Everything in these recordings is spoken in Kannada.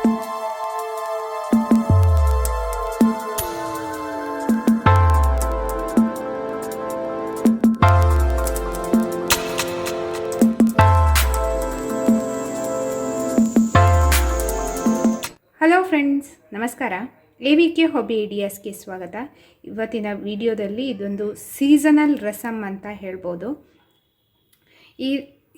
ಹಲೋ ಫ್ರೆಂಡ್ಸ್ ನಮಸ್ಕಾರ. ಎ ವಿ ಕೆ ಹಾಬಿ ಐಡಿಯಾಸ್ಗೆ ಸ್ವಾಗತ. ಇವತ್ತಿನ ವಿಡಿಯೋದಲ್ಲಿ ಇದೊಂದು ಸೀಸನಲ್ ರಸಮ್ ಅಂತ ಹೇಳ್ಬೋದು. ಈ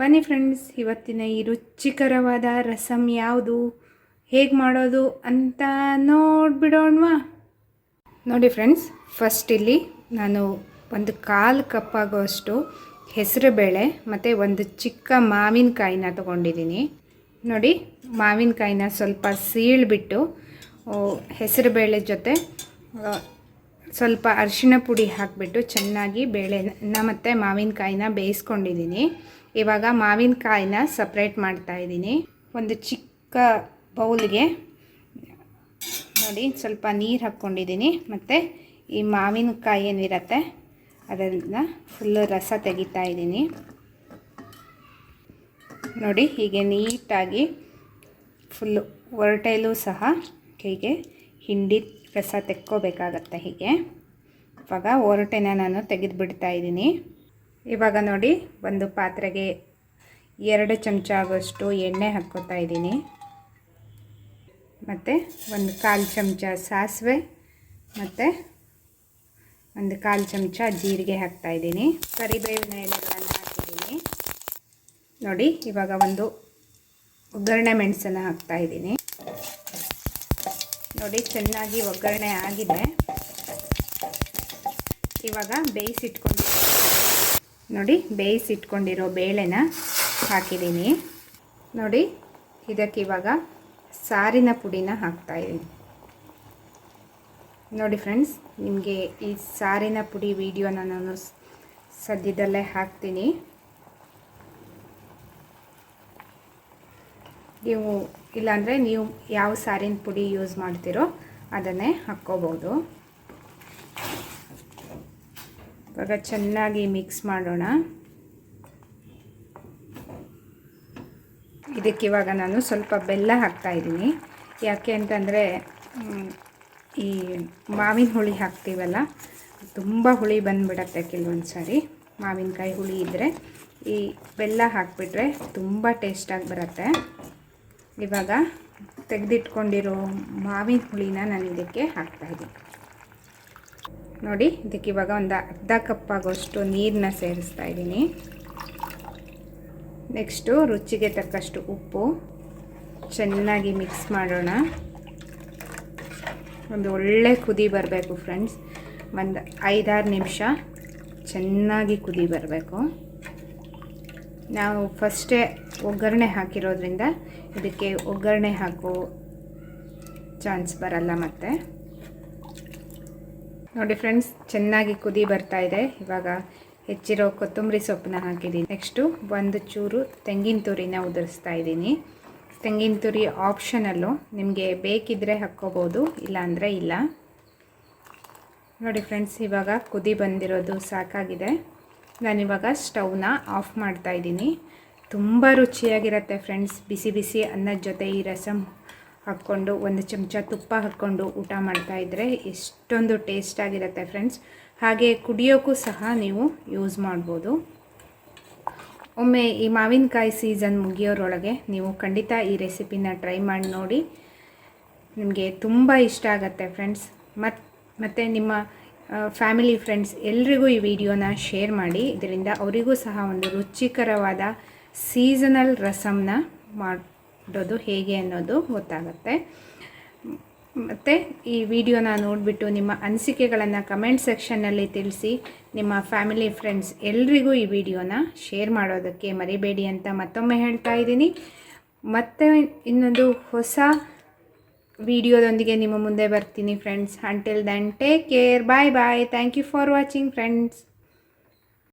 ಬನ್ನಿ ಫ್ರೆಂಡ್ಸ್ ಇವತ್ತಿನ ಈ ರುಚಿಕರವಾದ ರಸಮ್ ಯಾವುದು? ಹೇಗೆ ಮಾಡೋದು ಅಂತ ನೋಡಿಬಿಡೋಣವಾ? ನೋಡಿ ಫ್ರೆಂಡ್ಸ್ ಫಸ್ಟ್ ಇಲ್ಲಿ ನಾನು ಒಂದು ಕಾಲು ಕಪ್ ಆಗೋಷ್ಟು ಹೆಸರುಬೇಳೆ ಮತ್ತು ಒಂದು ಚಿಕ್ಕ ಮಾವಿನಕಾಯಿನ ತೊಗೊಂಡಿದ್ದೀನಿ. ನೋಡಿ, ಮಾವಿನಕಾಯಿನ ಸ್ವಲ್ಪ ಸೀಳ್ಬಿಟ್ಟು ಹೆಸರುಬೇಳೆ ಜೊತೆ ಸ್ವಲ್ಪ ಅರಿಶಿಣ ಪುಡಿ ಹಾಕಿಬಿಟ್ಟು ಚೆನ್ನಾಗಿ ಬೇಳೆನ ಮತ್ತು ಮಾವಿನಕಾಯಿನ ಬೇಯಿಸ್ಕೊಂಡಿದ್ದೀನಿ. ಇವಾಗ ಮಾವಿನಕಾಯಿನ ಸಪ್ರೇಟ್ ಮಾಡ್ತಾ ಇದ್ದೀನಿ. ಒಂದು ಚಿಕ್ಕ ಬೌಲ್ಗೆ ನೋಡಿ ಸ್ವಲ್ಪ ನೀರು ಹಾಕ್ಕೊಂಡಿದ್ದೀನಿ ಮತ್ತು ಈ ಮಾವಿನಕಾಯಿ ಏನಿರತ್ತೆ ಅದನ್ನು ಫುಲ್ಲು ರಸ ತೆಗಿತಾ ಇದ್ದೀನಿ. ನೋಡಿ ಹೀಗೆ ನೀಟಾಗಿ ಫುಲ್ಲು ಒರಟೆಲೂ ಸಹ ಹೀಗೆ ಹಿಂಡಿ ರಸ ತೆಕ್ಕೋಬೇಕಾಗತ್ತೆ ಹೀಗೆ. ಇವಾಗ ಒರಟೆನ ನಾನು ತೆಗೆದುಬಿಡ್ತಾ ಇದ್ದೀನಿ. ಇವಾಗ ನೋಡಿ ಒಂದು ಪಾತ್ರೆಗೆ ಎರಡು ಚಮಚ ಆಗೋಷ್ಟು ಎಣ್ಣೆ ಹಾಕ್ಕೋತಾ ಇದ್ದೀನಿ. ಮತ್ತು ಒಂದು ಕಾಲು ಚಮಚ ಸಾಸಿವೆ, ಮತ್ತು ಒಂದು ಕಾಲು ಚಮಚ ಜೀರಿಗೆ ಹಾಕ್ತಾ ಇದ್ದೀನಿ. ಕರಿಬೇವಿನ ಎಲೆಗಳನ್ನು ಹಾಕಿದ್ದೀನಿ. ನೋಡಿ, ಇವಾಗ ಒಂದು ಒಗ್ಗರಣೆ ಮೆಣಸನ್ನು ಹಾಕ್ತಾ ಇದ್ದೀನಿ. ನೋಡಿ, ಚೆನ್ನಾಗಿ ಒಗ್ಗರಣೆ ಆಗಿದೆ. ಇವಾಗ ಬೇಯಿಸಿಟ್ಕೊಂಡು ನೋಡಿ ಬೇಯಿಸಿಟ್ಕೊಂಡಿರೋ ಬೇಳೆನ ಹಾಕಿದ್ದೀನಿ. ನೋಡಿ, ಇದಕ್ಕೆ ಇವಾಗ ಸಾರಿನ ಪುಡಿನ ಹಾಕ್ತಾಯಿದ್ದೀನಿ ನೋಡಿ ಫ್ರೆಂಡ್ಸ್, ನಿಮಗೆ ಈ ಸಾರಿನ ಪುಡಿ ವಿಡಿಯೋನ ನಾನು ಸದ್ಯದಲ್ಲೇ ಹಾಕ್ತೀನಿ. ನೀವು ಇಲ್ಲಾಂದರೆ ನೀವು ಯಾವ ಸಾರಿನ ಪುಡಿ ಯೂಸ್ ಮಾಡ್ತೀರೋ ಅದನ್ನೇ ಹಾಕ್ಕೋಬೋದು. ಇವಾಗ ಚೆನ್ನಾಗಿ ಮಿಕ್ಸ್ ಮಾಡೋಣ. ಇದಕ್ಕೆ ಇವಾಗ ನಾನು ಸ್ವಲ್ಪ ಬೆಲ್ಲ ಹಾಕ್ತಾ ಇದ್ದೀನಿ. ಯಾಕೆ ಅಂತಂದರೆ ಈ ಮಾವಿನ ಹುಳಿ ಹಾಕ್ತೀವಲ್ಲ, ತುಂಬ ಹುಳಿ ಬಂದುಬಿಡತ್ತೆ ಕೆಲವೊಂದು ಸಾರಿ ಮಾವಿನಕಾಯಿ ಹುಳಿ ಇದ್ದರೆ ಈ ಬೆಲ್ಲ ಹಾಕಿಬಿಟ್ರೆ ತುಂಬ ಟೇಸ್ಟಾಗಿ ಬರುತ್ತೆ. ಇವಾಗ ತೆಗೆದಿಟ್ಕೊಂಡಿರೋ ಮಾವಿನ ಹುಳಿನ ನಾನು ಇದಕ್ಕೆ ಹಾಕ್ತಾಯಿದ್ದೀನಿ ನೋಡಿ, ಇದಕ್ಕೆ ಇವಾಗ ಒಂದು ಅರ್ಧ ಕಪ್ ಆಗೋಷ್ಟು ನೀರನ್ನ ಸೇರಿಸ್ತಾ ಇದ್ದೀನಿ. ನೆಕ್ಸ್ಟು ರುಚಿಗೆ ತಕ್ಕಷ್ಟು ಉಪ್ಪು. ಚೆನ್ನಾಗಿ ಮಿಕ್ಸ್ ಮಾಡೋಣ. ಒಂದು ಒಳ್ಳೆ ಕುದಿ ಬರಬೇಕು ಫ್ರೆಂಡ್ಸ್ ಒಂದು ಐದಾರು ನಿಮಿಷ ಚೆನ್ನಾಗಿ ಕುದಿ ಬರಬೇಕು. ನಾವು ಫಸ್ಟೇ ಒಗ್ಗರಣೆ ಹಾಕಿರೋದ್ರಿಂದ ಇದಕ್ಕೆ ಒಗ್ಗರಣೆ ಹಾಕೋ ಚಾನ್ಸ್ ಬರಲ್ಲ ಮತ್ತೆ. ನೋಡಿ ಫ್ರೆಂಡ್ಸ್, ಚೆನ್ನಾಗಿ ಕುದಿ ಬರ್ತಾ ಇದೆ. ಇವಾಗ ಹೆಚ್ಚಿರೋ ಕೊತ್ತಂಬರಿ ಸೊಪ್ಪನ್ನ ಹಾಕಿದ್ದೀನಿ. ನೆಕ್ಸ್ಟು ಒಂದು ಚೂರು ತೆಂಗಿನ ತುರಿನ ಉದುರಿಸ್ತಾ ಇದ್ದೀನಿ. ತೆಂಗಿನ ತುರಿ ಆಪ್ಷನಲ್ಲು ನಿಮಗೆ ಬೇಕಿದ್ದರೆ ಹಾಕ್ಕೋಬೋದು, ಇಲ್ಲಾಂದರೆ ಇಲ್ಲ. ನೋಡಿ ಫ್ರೆಂಡ್ಸ್, ಇವಾಗ ಕುದಿ ಬಂದಿರೋದು ಸಾಕಾಗಿದೆ. ನಾನಿವಾಗ ಸ್ಟವ್ನ ಆಫ್ ಮಾಡ್ತಾ ಇದ್ದೀನಿ. ತುಂಬ ರುಚಿಯಾಗಿರುತ್ತೆ ಫ್ರೆಂಡ್ಸ್, ಬಿಸಿ ಬಿಸಿ ಅನ್ನದ ಜೊತೆ ಈ ರಸಮ್ ಹಾಕ್ಕೊಂಡು ಒಂದು ಚಮಚ ತುಪ್ಪ ಹಾಕ್ಕೊಂಡು ಊಟ ಮಾಡ್ತಾಯಿದ್ರೆ ಎಷ್ಟೊಂದು ಟೇಸ್ಟ್ ಆಗಿರುತ್ತೆ ಫ್ರೆಂಡ್ಸ್ ಹಾಗೆ ಕುಡಿಯೋಕ್ಕೂ ಸಹ ನೀವು ಯೂಸ್ ಮಾಡ್ಬೋದು. ಒಮ್ಮೆ ಈ ಮಾವಿನಕಾಯಿ ಸೀಸನ್ ಮುಗಿಯೋರೊಳಗೆ ನೀವು ಖಂಡಿತ ಈ ರೆಸಿಪಿನ ಟ್ರೈ ಮಾಡಿ ನೋಡಿ. ನಿಮಗೆ ತುಂಬ ಇಷ್ಟ ಆಗುತ್ತೆ ಫ್ರೆಂಡ್ಸ್ ಮತ್ತು ಮತ್ತು ನಿಮ್ಮ ಫ್ಯಾಮಿಲಿ ಫ್ರೆಂಡ್ಸ್ ಎಲ್ರಿಗೂ ಈ ವಿಡಿಯೋನ ಶೇರ್ ಮಾಡಿ. ಇದರಿಂದ ಅವರಿಗೂ ಸಹ ಒಂದು ರುಚಿಕರವಾದ ಸೀಸನಲ್ ರಸಮ್ನ ಮಾಡೋದು ಹೇಗೆ ಅನ್ನೋದು ಗೊತ್ತಾಗುತ್ತೆ. ಮತ್ತು ಈ ವಿಡಿಯೋನ ನೋಡಿಬಿಟ್ಟು ನಿಮ್ಮ ಅನಿಸಿಕೆಗಳನ್ನು ಕಮೆಂಟ್ ಸೆಕ್ಷನ್ನಲ್ಲಿ ತಿಳಿಸಿ, ನಿಮ್ಮ ಫ್ಯಾಮಿಲಿ ಫ್ರೆಂಡ್ಸ್ ಎಲ್ರಿಗೂ ಈ ವಿಡಿಯೋನ ಶೇರ್ ಮಾಡೋದಕ್ಕೆ ಮರಿಬೇಡಿ ಅಂತ ಮತ್ತೊಮ್ಮೆ ಹೇಳ್ತಾ ಇದ್ದೀನಿ. ಮತ್ತೆ ಇನ್ನೊಂದು ಹೊಸ ವಿಡಿಯೋದೊಂದಿಗೆ ನಿಮ್ಮ ಮುಂದೆ ಬರ್ತೀನಿ friends. Until then take care bye bye thank you for watching friends